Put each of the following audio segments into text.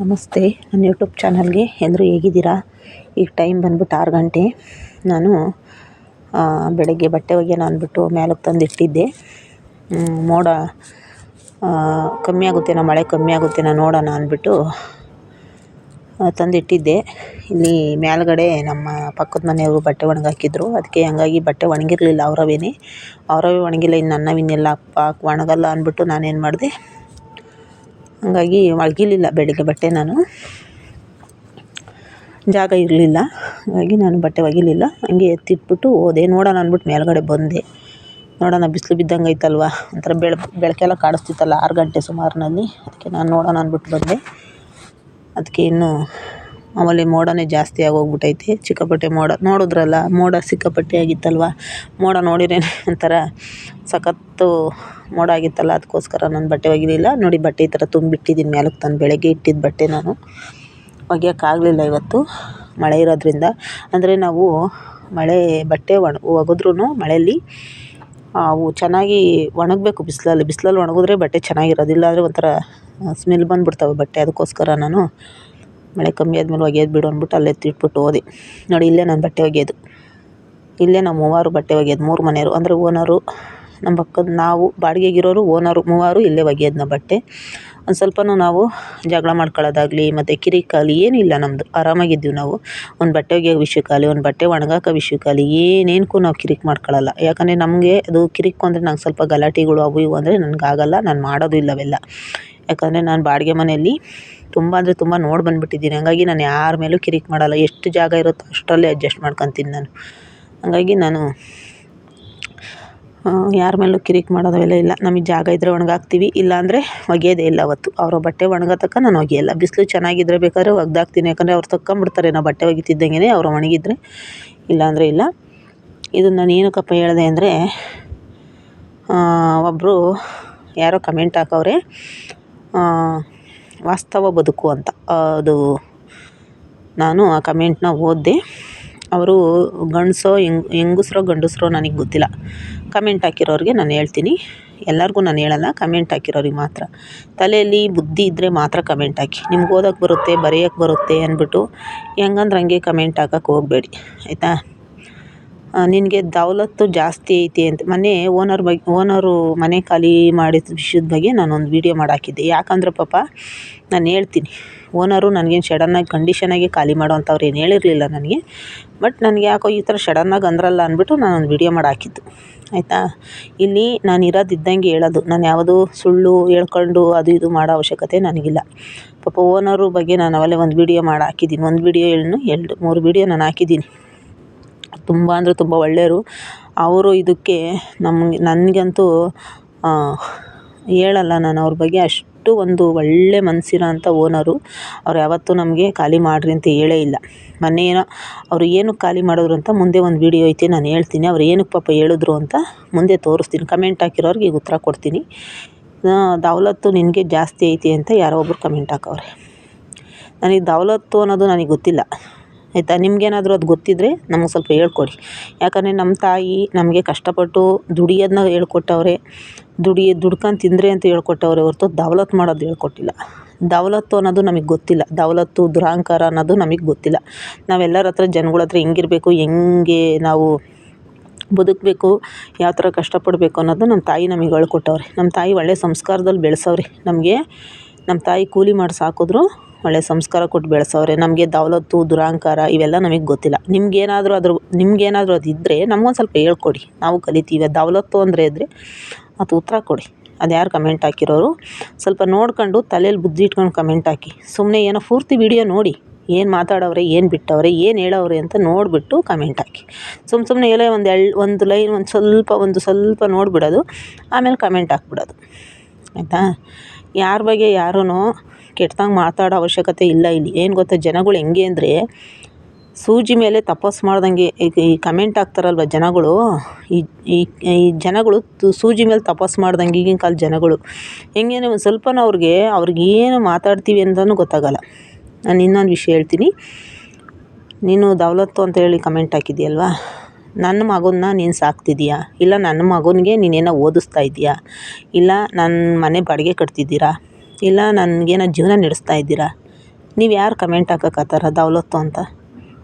ನಮಸ್ತೆ. ನನ್ನ ಯೂಟ್ಯೂಬ್ ಚಾನಲ್ಗೆ ಎಲ್ಲರೂ ಹೇಗಿದ್ದೀರಾ? ಈಗ ಟೈಮ್ ಬಂದ್ಬಿಟ್ಟು ಆರು ಗಂಟೆ. ನಾನು ಬೆಳಗ್ಗೆ ಬಟ್ಟೆ ಒಗೆಯೋಣ ಅಂದ್ಬಿಟ್ಟು ಮೇಲಕ್ಕೆ ತಂದು ಇಟ್ಟಿದ್ದೆ ಮೋಡ ಕಮ್ಮಿ ಆಗುತ್ತೇನೋ, ಮಳೆ ಕಮ್ಮಿ ಆಗುತ್ತೇನೋ ನೋಡೋಣ ಅಂದ್ಬಿಟ್ಟು ತಂದಿಟ್ಟಿದ್ದೆ. ಇಲ್ಲಿ ಮೇಲ್ಗಡೆ ನಮ್ಮ ಪಕ್ಕದ ಮನೆಯವರು ಬಟ್ಟೆ ಒಣಗಾಕಿದ್ರು. ಅದಕ್ಕೆ ಹಂಗಾಗಿ ಬಟ್ಟೆ ಒಣಗಿರಲಿಲ್ಲ, ಅವರವೇನೆ. ಅವರವೇ ಒಣಗಿಲ್ಲ, ಇನ್ನು ನನ್ನವಿನ್ನೆಲ್ಲ ಹಾಕ್ ಒಣಗಲ್ಲ ಅಂದ್ಬಿಟ್ಟು ನಾನೇನು ಮಾಡಿದೆ ಹಂಗಾಗಿ ಒಗಿಲಿಲ್ಲ ಬೆಳಗ್ಗೆ ಬಟ್ಟೆ ನಾನು. ಜಾಗ ಇರಲಿಲ್ಲ. ಹಾಗಾಗಿ ನಾನು ಬಟ್ಟೆ ಒಗಿಲಿಲ್ಲ. ಹಂಗೆ ಎತ್ತಿಟ್ಬಿಟ್ಟು ಹೋದೆ. ನೋಡೋಣ ಅಂದ್ಬಿಟ್ಟು ಮೇಲ್ಗಡೆ ಬಂದೆ. ನೋಡೋಣ, ಬಿಸಿಲು ಬಿದ್ದಂಗೆ ಐತಲ್ವ ಒಂಥರ ಬೆಳ, ಬೆಳಕೆಲ್ಲ ಕಾಣಿಸ್ತಿತ್ತಲ್ಲ ಆರು ಗಂಟೆ ಸುಮಾರಿನಲ್ಲಿ. ಅದಕ್ಕೆ ನಾನು ನೋಡೋಣ ಅಂದ್ಬಿಟ್ಟು ಬಂದೆ. ಅದಕ್ಕೆ ಇನ್ನೂ ಆಮೇಲೆ ಮೋಡನೇ ಜಾಸ್ತಿ ಆಗೋಗ್ಬಿಟ್ಟೈತಿ ಸಿಕ್ಕಾಪಟ್ಟೆ ಮೋಡ, ನೋಡಿದ್ರಲ್ಲ, ಮೋಡ ಸಿಕ್ಕಾಪಟ್ಟೆ ಆಗಿತ್ತಲ್ವ? ಮೋಡ ನೋಡಿರೇ ಒಂಥರ ಸಖತ್ತು ಮೋಡ ಆಗಿತ್ತಲ್ಲ, ಅದಕ್ಕೋಸ್ಕರ ನಾನು ಬಟ್ಟೆ ಒಗಿಲಿಲ್ಲ. ನೋಡಿ, ಬಟ್ಟೆ ಈ ಥರ ತುಂಬಿಟ್ಟಿದ್ದೀನಿ ಮೇಲಕ್ಕೆ ತಂದು ಬೆಳಗ್ಗೆ ಇಟ್ಟಿದ್ದ ಬಟ್ಟೆ ನಾನು. ಒಗೆಯೋಕ್ಕಾಗಲಿಲ್ಲ ಇವತ್ತು, ಮಳೆ ಇರೋದ್ರಿಂದ. ಅಂದರೆ ನಾವು ಮಳೆ, ಬಟ್ಟೆ ಒಣ ಒಗೆದ್ರೂ ಮಳೆಯಲ್ಲಿ ಅವು ಚೆನ್ನಾಗಿ ಒಣಗಬೇಕು ಬಿಸಿಲಲ್ಲಿ. ಬಿಸಿಲಲ್ಲಿ ಒಣಗಿದ್ರೆ ಬಟ್ಟೆ ಚೆನ್ನಾಗಿರೋದಿಲ್ಲ ಅಂದರೆ ಒಂಥರ ಸ್ಮೆಲ್ ಬಂದುಬಿಡ್ತವೆ ಬಟ್ಟೆ. ಅದಕ್ಕೋಸ್ಕರ ನಾನು ಮಳೆ ಕಮ್ಮಿ ಆದಮೇಲೆ ಒಗೆಯೋದು ಬಿಡು ಅಂದ್ಬಿಟ್ಟು ಅಲ್ಲೇ ಎತ್ತಿಟ್ಬಿಟ್ಟು ಹೋದೆ. ನೋಡಿ, ಇಲ್ಲೇ ನಾನು ಬಟ್ಟೆ ಒಗೆಯೋದು. ಇಲ್ಲೇ ನಮ್ಮ ಮೂವರು ಬಟ್ಟೆ ಒಗೆಯೋದು, ಮೂರು ಮನೆಯವರು. ಅಂದರೆ ಓನರು, ನಮ್ಮ ಪಕ್ಕದ ನಾವು, ಬಾಡಿಗೆಗಿರೋರು ಓನರು, ಮೂವರು ಇಲ್ಲೇ ಒಗೆಯೋದು ನಾವು ಬಟ್ಟೆ. ಒಂದು ಸ್ವಲ್ಪನೂ ನಾವು ಜಗಳ ಮಾಡ್ಕೊಳ್ಳೋದಾಗಲಿ, ಮತ್ತು ಕಿರಿಕಾಲಿ ಏನಿಲ್ಲ ನಮ್ಮದು ಆರಾಮಾಗಿದ್ದೀವಿ ನಾವು. ಒಂದು ಬಟ್ಟೆ ಒಗೆಯೋ ವಿಷಯಕ್ಕಾಗಲಿ ಒಂದು ಬಟ್ಟೆ ಒಣಗಾಕೋ ವಿಷಯಕ್ಕಾಗಲಿ ಏನೇನಕ್ಕೂ ನಾವು ಕಿರಿಕ್ ಮಾಡ್ಕೊಳ್ಳಲ್ಲ. ಯಾಕಂದರೆ ನಮಗೆ ಅದು ಕಿರಿಕ್ ಅಂದರೆ ನಂಗೆ ಸ್ವಲ್ಪ ಗಲಾಟೆಗಳು ಅವು ಇವು ಅಂದರೆ ನನಗಾಗಲ್ಲ, ನಾನು ಮಾಡೋದು ಇಲ್ಲ ಅವೆಲ್ಲ ಯಾಕಂದರೆ ನಾನು ಬಾಡಿಗೆ ಮನೆಯಲ್ಲಿ ತುಂಬ ಅಂದರೆ ತುಂಬ ನೋಡಿ ಬಂದ್ಬಿಟ್ಟಿದ್ದೀನಿ. ಹಂಗಾಗಿ ನಾನು ಯಾರ ಮೇಲೂ ಕಿರಿಕ್ ಮಾಡಲ್ಲ. ಎಷ್ಟು ಜಾಗ ಇರುತ್ತೋ ಅಷ್ಟರಲ್ಲೇ ಅಡ್ಜಸ್ಟ್ ಮಾಡ್ಕೊತೀನಿ ನಾನು. ಹಂಗಾಗಿ ನಾನು ಯಾರ ಮೇಲೂ ಕಿರಿಕ್ ಮಾಡೋದು ಇಲ್ಲ. ನಮಗೆ ಜಾಗ ಇದ್ದರೆ ಒಣಗಾಕ್ತೀವಿ. ಇಲ್ಲಾಂದರೆ ಒಗೆಯೋದೇ ಇಲ್ಲ ಅವತ್ತು. ಅವರ ಬಟ್ಟೆ ಒಣಗೋ ತನಕ ನಾನು ಒಗೆಯಲ್ಲ. ಬಿಸಿಲು ಚೆನ್ನಾಗಿದ್ರೆ ಬೇಕಾದ್ರೆ ಒಗ್ದಾಕ್ತೀನಿ. ಯಾಕಂದರೆ ಅವ್ರು ತಕ್ಕೊಂಬಿಡ್ತಾರೆ. ನಾವು ಬಟ್ಟೆ ಒಗಿತಿದ್ದಂಗೆ ಅವ್ರು ಒಣಗಿದ್ರೆ ಇಲ್ಲಾಂದರೆ ಇಲ್ಲ. ಇದು ನಾನು ಏನಕ್ಕಪ್ಪ ಹೇಳಿದೆ ಅಂದರೆ ಒಬ್ಬರು ಯಾರೋ ಕಮೆಂಟ್ ಹಾಕವ್ರೆ. ವಾಸ್ತವ ಬದುಕು ಅಂತ. ಅದು ನಾನು ಆ ಕಮೆಂಟ್ನ ಓದಿದೆ. ಅವರು ಗಂಡಸೋ, ಹೆಂಗ್, ಹೆಂಗಸ್ರೋ, ಗಂಡಸ್ರೋ ನನಗೆ ಗೊತ್ತಿಲ್ಲ. ಕಮೆಂಟ್ ಹಾಕಿರೋರಿಗೆ ನಾನು ಹೇಳ್ತೀನಿ. ಎಲ್ಲರಿಗೂ ನಾನು ಹೇಳಲ್ಲ ಕಮೆಂಟ್ ಹಾಕಿರೋರಿಗೆ ಮಾತ್ರ. ತಲೆಯಲ್ಲಿ ಬುದ್ಧಿ ಇದ್ದರೆ ಮಾತ್ರ ಕಮೆಂಟ್ ಹಾಕಿ. ನಿಮ್ಗೆ ಓದೋಕ್ಕೆ ಬರುತ್ತೆ ಬರೆಯೋಕ್ಕೆ ಬರುತ್ತೆ ಅಂದ್ಬಿಟ್ಟು ಹೆಂಗಂದ್ರೆ ಹಂಗೆ ಕಮೆಂಟ್ ಹಾಕಕ್ಕೆ ಹೋಗಬೇಡಿ. ಆಯಿತಾ? ನಿನಗೆ ದೌಲತ್ತು ಜಾಸ್ತಿ ಐತಿ ಅಂತ. ಮೊನ್ನೆ ಓನರ್ ಬಗ್ಗೆ ಓನರು ಮನೆ ಖಾಲಿ ಮಾಡಿದ ವಿಷಯದ ಬಗ್ಗೆ ನಾನೊಂದು ವೀಡಿಯೋ ಮಾಡಿ ಹಾಕಿದ್ದೆ ಯಾಕಂದ್ರೆ ಪಾಪ, ನಾನು ಹೇಳ್ತೀನಿ ಓನರು ನನಗೇನು ಶಡನ್ನಾಗಿ ಕಂಡೀಷನಾಗಿ ಖಾಲಿ ಮಾಡೋವಂಥವ್ರು ಏನು ಹೇಳಿರಲಿಲ್ಲ ನನಗೆ. ಬಟ್ ನನಗೆ ಯಾಕೋ ಈ ಥರ ಶಡನ್ನಾಗಿ ಅಂದ್ರಲ್ಲ ಅಂದ್ಬಿಟ್ಟು ನಾನೊಂದು ವೀಡಿಯೋ ಮಾಡಿ ಹಾಕಿದ್ದು ಆಯಿತಾ? ಇಲ್ಲಿ ನಾನು ಇರೋದಿದ್ದಂಗೆ ಹೇಳೋದು, ನಾನು ಯಾವುದು ಸುಳ್ಳು ಹೇಳ್ಕೊಂಡು ಅದು ಇದು ಮಾಡೋ ಅವಶ್ಯಕತೆ ನನಗಿಲ್ಲ. ಪಾಪ ಓನರು ಬಗ್ಗೆ ನಾನು ಅವಲ್ಲೇ ಒಂದು ವೀಡಿಯೋ ಮಾಡಿ ಹಾಕಿದ್ದೀನಿ ಒಂದು ವೀಡಿಯೋ ಏನು ಎರಡು, ಮೂರು ವೀಡಿಯೋ ನಾನು ಹಾಕಿದ್ದೀನಿ. ತುಂಬ ಅಂದರೆ ತುಂಬ ಒಳ್ಳೆಯವರು. ಅವರು ಇದಕ್ಕೆ ನಮಗೆ, ನನಗಂತೂ ಹೇಳಲ್ಲ ನಾನು ಅವ್ರ ಬಗ್ಗೆ ಅಷ್ಟು ಒಂದು ಒಳ್ಳೆ ಮನಸ್ಸಿರೋಂಥ ಓನರು. ಅವ್ರು ಯಾವತ್ತೂ ನಮಗೆ ಖಾಲಿ ಮಾಡಿರಿ ಅಂತ ಹೇಳೇ ಇಲ್ಲ. ಮೊನ್ನೆ ಏನೋ ಅವರು ಏನಕ್ಕೆ ಖಾಲಿ ಮಾಡಿದ್ರು ಅಂತ ಮುಂದೆ ಒಂದು ವೀಡಿಯೋ ಐತೆ, ನಾನು ಹೇಳ್ತೀನಿ. ಅವ್ರು ಏನಕ್ಕೆ ಪಾಪ ಹೇಳಿದ್ರು ಅಂತ ಮುಂದೆ ತೋರಿಸ್ತೀನಿ. ಕಮೆಂಟ್ ಹಾಕಿರೋರಿಗೆ ಈಗ ಉತ್ತರ ಕೊಡ್ತೀನಿ. ದೌಲತ್ತು ನಿನಗೆ ಜಾಸ್ತಿ ಐತಿ ಅಂತ ಯಾರೋ ಒಬ್ರು ಕಮೆಂಟ್ ಹಾಕವ್ರೆ. ನನಗೆ ದೌಲತ್ತು ಅನ್ನೋದು ನನಗೆ ಗೊತ್ತಿಲ್ಲ. ಆಯಿತಾ? ನಿಮಗೇನಾದ್ರೂ ಅದು ಗೊತ್ತಿದ್ದರೆ ನಮಗೆ ಸ್ವಲ್ಪ ಹೇಳ್ಕೊಡಿ. ಯಾಕಂದರೆ ನಮ್ಮ ತಾಯಿ ನಮಗೆ ಕಷ್ಟಪಟ್ಟು ದುಡಿಯೋದನ್ನ ಹೇಳ್ಕೊಟ್ಟವ್ರೆ, ದುಡಿ, ದುಡ್ಕೊಂಡು ತಿಂದರೆ ಅಂತ ಹೇಳ್ಕೊಟ್ಟವ್ರೆ ಹೊರ್ತು ದೌಲತ್ ಮಾಡೋದು ಹೇಳ್ಕೊಟ್ಟಿಲ್ಲ. ದೌಲತ್ತು ಅನ್ನೋದು ನಮಗೆ ಗೊತ್ತಿಲ್ಲ. ದೌಲತ್ತು ದುರಹಂಕಾರ ಅನ್ನೋದು ನಮಗೆ ಗೊತ್ತಿಲ್ಲ. ನಾವೆಲ್ಲರ ಹತ್ರ ಜನಗಳ ಹತ್ರ ಹೆಂಗಿರಬೇಕು, ಹೆಂಗೆ ನಾವು ಬದುಕಬೇಕು, ಯಾವ ಥರ ಕಷ್ಟಪಡಬೇಕು ಅನ್ನೋದು ನಮ್ಮ ತಾಯಿ ನಮಗೆ ಹೇಳ್ಕೊಟ್ಟವ್ರೆ. ನಮ್ಮ ತಾಯಿ ಒಳ್ಳೆ ಸಂಸ್ಕಾರದಲ್ಲಿ ಬೆಳೆಸವ್ರೆ. ನಮಗೆ ನಮ್ಮ ತಾಯಿ ಕೂಲಿ ಮಾಡಿ ಸಾಕಿದ್ರು ಒಳ್ಳೆ ಸಂಸ್ಕಾರ ಕೊಟ್ಟು ಬೆಳೆಸವ್ರೆ, ನಮಗೆ ದೌಲತ್ತು ದುರಹಂಕಾರ ಇವೆಲ್ಲ ನಮಗೆ ಗೊತ್ತಿಲ್ಲ. ನಿಮಗೇನಾದರೂ ಅದ್ರ, ನಿಮಗೇನಾದರೂ ಅದು ಇದ್ದರೆ ನಮ್ಗೊಂದು ಸ್ವಲ್ಪ ಹೇಳ್ಕೊಡಿ. ನಾವು ಕಲಿತೀವಿ. ದೌಲತ್ತು ಅಂದರೆ ಇದ್ದರೆ ಅದು ಉತ್ತರ ಕೊಡಿ. ಅದು ಯಾರು ಕಮೆಂಟ್ ಹಾಕಿರೋರು? ಸ್ವಲ್ಪ ನೋಡ್ಕೊಂಡು ತಲೇಲಿ ಬುದ್ಧಿ ಇಟ್ಕೊಂಡು ಕಮೆಂಟ್ ಹಾಕಿ. ಸುಮ್ಮನೆ ಏನೋ ಪೂರ್ತಿ ವಿಡಿಯೋ ನೋಡಿ. ಏನು ಮಾತಾಡವ್ರೆ, ಏನು ಬಿಟ್ಟವ್ರೆ, ಏನು ಹೇಳವ್ರೆ ಅಂತ ನೋಡಿಬಿಟ್ಟು ಕಮೆಂಟ್ ಹಾಕಿ. ಸುಮ್ಮ ಸುಮ್ಮನೆ ಎಲ್ಲ ಒಂದು ಎಳ್, ಒಂದು ಲೈನ್ ಒಂದು ಸ್ವಲ್ಪ ಒಂದು ಸ್ವಲ್ಪ ನೋಡಿಬಿಡೋದು. ಆಮೇಲೆ ಕಮೆಂಟ್ ಹಾಕ್ಬಿಡೋದು. ಆಯಿತಾ? ಯಾರ ಬಗ್ಗೆ ಯಾರೂ ಕೆಟ್ಟದಂಗೆ ಮಾತಾಡೋ ಅವಶ್ಯಕತೆ ಇಲ್ಲ ಇಲ್ಲಿ. ಏನು ಗೊತ್ತಾ, ಜನಗಳು ಹೆಂಗೆ ಅಂದರೆ ಸೂಜಿ ಮೇಲೆ ತಪಸ್ಸು ಮಾಡ್ದಂಗೆ ಈ ಕಮೆಂಟ್ ಹಾಕ್ತಾರಲ್ವ ಜನಗಳು? ಈ ಈ ಜನಗಳು ಸೂಜಿ ಮೇಲೆ ತಪಸ್ಸು ಮಾಡ್ದಂಗೆ ಈಗಿನ ಕಾಲದ ಜನಗಳು. ಹೆಂಗೆ ಒಂದು ಸ್ವಲ್ಪನೂ ಅವ್ರಿಗೆ ಅವ್ರಿಗೆ ಏನು ಮಾತಾಡ್ತೀವಿ ಅಂತಲೂ ಗೊತ್ತಾಗಲ್ಲ. ನಾನು ಇನ್ನೊಂದು ವಿಷಯ ಹೇಳ್ತೀನಿ. ನೀನು ದೌಲತ್ತು ಅಂತ ಹೇಳಿ ಕಮೆಂಟ್ ಹಾಕಿದ್ಯಲ್ವಾ? ನನ್ನ ಮಗನ್ನ ನೀನು ಸಾಕ್ತಿದ್ದೀಯಾ ಇಲ್ಲ ನನ್ನ ಮಗನಿಗೆ ನೀನೇನೋ ಓದಿಸ್ತಾ ಇದೆಯಾ? ಇಲ್ಲ ನನ್ನ ಮನೆ ಬಾಡಿಗೆ ಕಟ್ತಿದ್ದೀರಾ? ಇಲ್ಲ, ನನಗೇನೋ ಜೀವನ ನಡೆಸ್ತಾ ಇದ್ದೀರಾ? ನೀವು ಯಾರು ಕಮೆಂಟ್ ಹಾಕಕತ್ತಾರ ದೌಲತ್ತು ಅಂತ?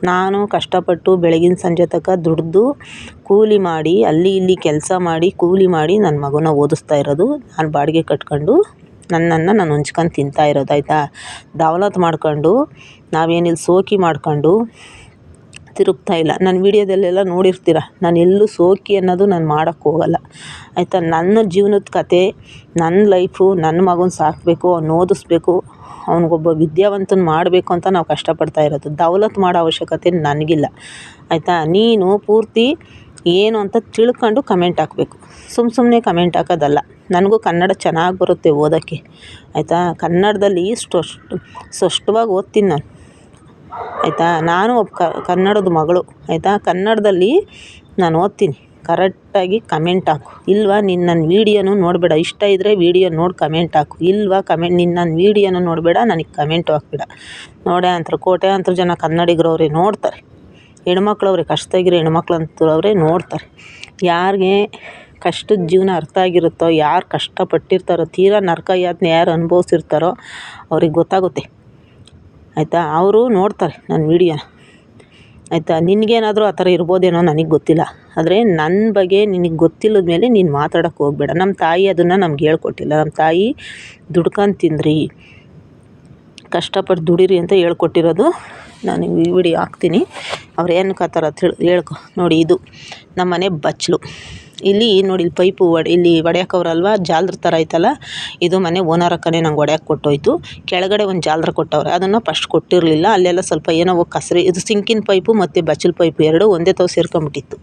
ನಾನು ಕಷ್ಟಪಟ್ಟು ಬೆಳಗಿನ ಸಂಜೆ ತನಕ ದುಡಿದು ಕೂಲಿ ಮಾಡಿ, ಅಲ್ಲಿ ಇಲ್ಲಿ ಕೆಲಸ ಮಾಡಿ, ಕೂಲಿ ಮಾಡಿ ನನ್ನ ಮಗನ ಓದಿಸ್ತಾ ಇರೋದು. ನಾನು ಬಾಡಿಗೆ ಕಟ್ಕೊಂಡು ನನ್ನನ್ನು ನಾನು ಹೊಂಚ್ಕೊಂಡು ತಿಂತಾ ಇರೋದು, ಆಯಿತಾ? ದೌಲತ್ತು ಮಾಡ್ಕೊಂಡು ನಾವೇನಿಲ್ಲಿ ಸೋಕಿ ಮಾಡ್ಕೊಂಡು ತಿರುಗ್ತಾ ಇಲ್ಲ. ನನ್ನ ವೀಡಿಯೋದಲ್ಲೆಲ್ಲ ನೋಡಿರ್ತೀರ. ನಾನು ಎಲ್ಲೂ ಸೋಕಿ ಅನ್ನೋದು ನಾನು ಮಾಡೋಕ್ಕೆ ಹೋಗಲ್ಲ. ಆಯಿತಾ? ನನ್ನ ಜೀವನದ ಕತೆ ನನ್ನ ಲೈಫು ನನ್ನ ಮಗನ ಸಾಕಬೇಕು, ಅವ್ನು ಓದಿಸ್ಬೇಕು, ಅವ್ನಿಗೊಬ್ಬ ವಿದ್ಯಾವಂತನ ಮಾಡಬೇಕು ಅಂತ ನಾವು ಕಷ್ಟಪಡ್ತಾ ಇರೋದು. ದೌಲತ್ ಮಾಡೋ ಅವಶ್ಯಕತೆ ನನಗಿಲ್ಲ. ಆಯಿತಾ? ನೀನು ಪೂರ್ತಿ ಏನು ಅಂತ ತಿಳ್ಕೊಂಡು ಕಮೆಂಟ್ ಹಾಕಬೇಕು. ಸುಮ್ಮ ಸುಮ್ಮನೆ ಕಮೆಂಟ್ ಹಾಕೋದಲ್ಲ. ನನಗೂ ಕನ್ನಡ ಚೆನ್ನಾಗಿ ಬರುತ್ತೆ ಓದೋಕ್ಕೆ. ಆಯಿತಾ? ಕನ್ನಡದಲ್ಲಿ ಸ್ಪಷ್ಟ ಸ್ಪಷ್ಟವಾಗಿ ಓದ್ತೀನಿ ನಾನು. ಆಯಿತಾ? ನಾನು ಒಬ್ಬ ಕನ್ನಡದ ಮಗಳು, ಆಯಿತಾ? ಕನ್ನಡದಲ್ಲಿ ನಾನು ಓದ್ತೀನಿ. ಕರೆಕ್ಟಾಗಿ ಕಮೆಂಟ್ ಹಾಕು. ಇಲ್ವಾ ನೀನು ನನ್ನ ವೀಡಿಯೋನು ನೋಡಬೇಡ. ಇಷ್ಟ ಇದ್ದರೆ ವೀಡಿಯೋ ನೋಡಿ, ಕಮೆಂಟ್ ಹಾಕು. ಇಲ್ವಾ ಕಮೆಂಟ್ ನಿನ್ನ ನನ್ನ ವೀಡಿಯೋನು ನೋಡಬೇಡ, ನನಗೆ ಕಮೆಂಟು ಹಾಕ್ಬೇಡ. ಕೋಟೆ ಅಂತರ ಜನ ಕನ್ನಡಿಗರವ್ರೆ ನೋಡ್ತಾರೆ. ಹೆಣ್ಮಕ್ಳವ್ರೆ, ಕಷ್ಟದಾಗಿರೋ ಹೆಣ್ಮಕ್ಳು ಅಂತವ್ರೇ ನೋಡ್ತಾರೆ. ಯಾರಿಗೆ ಕಷ್ಟದ ಜೀವನ ಅರ್ಥ ಆಗಿರುತ್ತೋ, ಯಾರು ಕಷ್ಟಪಟ್ಟಿರ್ತಾರೋ, ತೀರಾ ನರಕ ಯಾತನೆ ಯಾರು ಅನುಭವಿಸಿರ್ತಾರೋ, ಅವ್ರಿಗೆ ಗೊತ್ತಾಗುತ್ತೆ. ಆಯಿತಾ? ಅವರು ನೋಡ್ತಾರೆ ನನ್ನ ವೀಡಿಯೋನ. ಆಯಿತಾ? ನಿನಗೇನಾದರೂ ಆ ಥರ ಇರ್ಬೋದೇನೋ ನನಗೆ ಗೊತ್ತಿಲ್ಲ. ಆದರೆ ನನ್ನ ಬಗ್ಗೆ ನಿನಗೆ ಗೊತ್ತಿಲ್ಲದ ಮೇಲೆ ನೀನು ಮಾತಾಡೋಕ್ಕೆ ಹೋಗಬೇಡ. ನಮ್ಮ ತಾಯಿ ಅದನ್ನು ನಮ್ಗೆ ಹೇಳ್ಕೊಟ್ಟಿಲ್ಲ. ನಮ್ಮ ತಾಯಿ ದುಡ್ಕೊಂಡು ತಿಂದ್ರಿ ಕಷ್ಟಪಟ್ಟು ದುಡೀರಿ ಅಂತ ಹೇಳ್ಕೊಟ್ಟಿರೋದು ನಾನು ಈ ವಿಡಿಯೋ ಹಾಕ್ತೀನಿ. ಅವ್ರು ಏನು ಆ ಥರ ತಿಳ್ ಹೇಳ್ಕೊ. ನೋಡಿ ಇದು ನಮ್ಮನೆ ಬಚ್ಚಲು ಇಲ್ಲಿ ನೋಡಿ, ಇಲ್ಲಿ ಪೈಪು ಒಡೆ, ಇಲ್ಲಿ ಒಡೆಯಕ್ಕವ್ರಲ್ವಾ? ಜಾಲ್ರ ಥರ ಐತಲ್ಲ? ಇದು ಮನೆ ಓನರ್ ಅಕ್ಕನೇ ನಂಗೆ ಕೊಟ್ಟು ಕೊಟ್ಟೋಯ್ತು. ಕೆಳಗಡೆ ಒಂದು ಜಾಲ್ರ ಕೊಟ್ಟವ್ರೆ. ಅದನ್ನು ಫಸ್ಟ್ ಕೊಟ್ಟಿರಲಿಲ್ಲ. ಅಲ್ಲೆಲ್ಲ ಸ್ವಲ್ಪ ಏನೋ ಕಸರಿ, ಇದು ಸಿಂಕಿನ ಪೈಪು ಮತ್ತು ಬಚ್ಚಲ್ ಪೈಪು ಎರಡು ಒಂದೇ ತಾವು ಸೇರ್ಕೊಂಬಿಟ್ಟಿತ್ತು.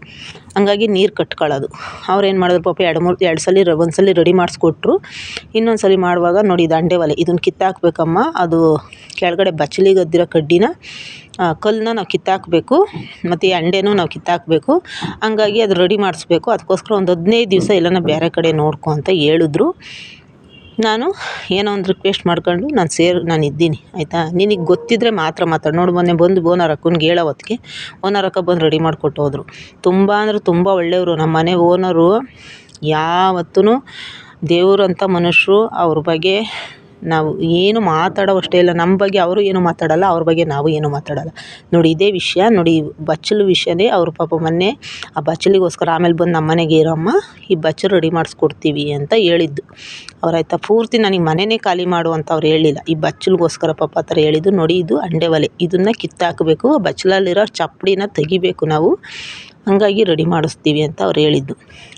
ಹಂಗಾಗಿ ನೀರು ಕಟ್ಕೊಳ್ಳೋದು ಅವ್ರು ಏನು ಮಾಡಿದ್ರು ಪಾಪ ಎರಡು ಮೂರು, ಎರಡು ಸಲ ಒಂದು ಸಲ ರೆಡಿ ಮಾಡಿಸ್ಕೊಟ್ರು. ಇನ್ನೊಂದು ಸಲ ಮಾಡುವಾಗ ನೋಡಿ ದಂಡೆ ಒಲೆ. ಇದನ್ನು ಕಿತ್ತಾಕ್ಬೇಕಮ್ಮ. ಅದು ಕೆಳಗಡೆ ಬಚ್ಚಲಿಗೆ ಅದ್ದಿರೋ ಕಡ್ಡಿನ ಕಲ್ಲನ್ನ ನಾವು ಕಿತ್ತಾಕಬೇಕು, ಮತ್ತು ಈ ಅಂಡೆನೂ ನಾವು ಕಿತ್ತಾಕಬೇಕು. ಹಂಗಾಗಿ ಅದು ರೆಡಿ ಮಾಡಿಸ್ಬೇಕು. ಅದಕ್ಕೋಸ್ಕರ ಒಂದು ಹದಿನೈದು ದಿವಸ ಎಲ್ಲನ ಬೇರೆ ಕಡೆ ನೋಡ್ಕೊ ಅಂತ ಹೇಳಿದ್ರು. ನಾನು ಏನೋ ಒಂದು ರಿಕ್ವೆಸ್ಟ್ ಮಾಡ್ಕೊಂಡು ನಾನು ಸೇರ್, ನಾನು ಇದ್ದೀನಿ, ಆಯಿತಾ? ನಿನಗೆ ಗೊತ್ತಿದ್ದರೆ ಮಾತ್ರ ಮಾತಾಡಿ. ನೋಡು ಮೊನ್ನೆ ಬಂದು ಓನರ್ ಅಕ್ಕನಿಗೆ ಹೇಳೋ ಹೊತ್ತಿಗೆ ಓನರ್ ಅಕ್ಕ ಬಂದು ರೆಡಿ ಮಾಡಿಕೊಟ್ಟು ಹೋದರು. ತುಂಬ ಅಂದರೆ ತುಂಬ ಒಳ್ಳೆಯವರು. ನಮ್ಮ ಮನೆ ಓನರು ಯಾವತ್ತೂ ದೇವ್ರಂಥ ಮನುಷ್ಯರು ಅವ್ರ ಬಗ್ಗೆ ನಾವು ಏನು ಮಾತಾಡೋವಷ್ಟೇ ಇಲ್ಲ. ನಮ್ಮ ಬಗ್ಗೆ ಅವರು ಏನು ಮಾತಾಡಲ್ಲ, ಅವ್ರ ಬಗ್ಗೆ ನಾವು ಏನು ಮಾತಾಡಲ್ಲ. ನೋಡಿ, ಇದೇ ವಿಷಯ. ನೋಡಿ, ಬಚ್ಚಲು ವಿಷಯನೇ ಅವರು ಪಾಪ ಮೊನ್ನೆ ಆ ಬಚ್ಚಲಿಗೋಸ್ಕರ ಆಮೇಲೆ ಬಂದು ನಮ್ಮ ಮನೆಗೆ ಇರಮ್ಮ ಈ ಬಚ್ಚಲು ರೆಡಿ ಮಾಡಿಸ್ಕೊಡ್ತೀವಿ ಅಂತ ಹೇಳಿದ್ದು. ಅವರಾಯ್ತಾ ಪೂರ್ತಿ ನನಗೆ ಮನೆಯೇ ಖಾಲಿ ಮಾಡು ಅಂತ ಅವ್ರು ಹೇಳಿಲ್ಲ. ಈ ಬಚ್ಚಲಿಗೋಸ್ಕರ ಪಾಪ ಆ ಥರ ಹೇಳಿದ್ದು. ನೋಡಿ, ಇದು ಅಂಡೆ ಒಲೆ. ಇದನ್ನು ಕಿತ್ತಾಕಬೇಕು. ಬಚ್ಚಲಲ್ಲಿರೋ ಚಪ್ಪಡಿನ ತೆಗಿಬೇಕು ನಾವು. ಹಂಗಾಗಿ ರೆಡಿ ಮಾಡಿಸ್ತೀವಿ ಅಂತ ಅವ್ರು ಹೇಳಿದ್ದು.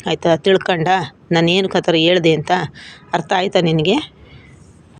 ಆಯಿತಾ, ತಿಳ್ಕೊಂಡ? ನಾನು ಏನಕ್ಕೆ ಆ ಥರ ಹೇಳಿದೆ ಅಂತ? ಅರ್ಥ ಆಯಿತಾ ನಿನಗೆ?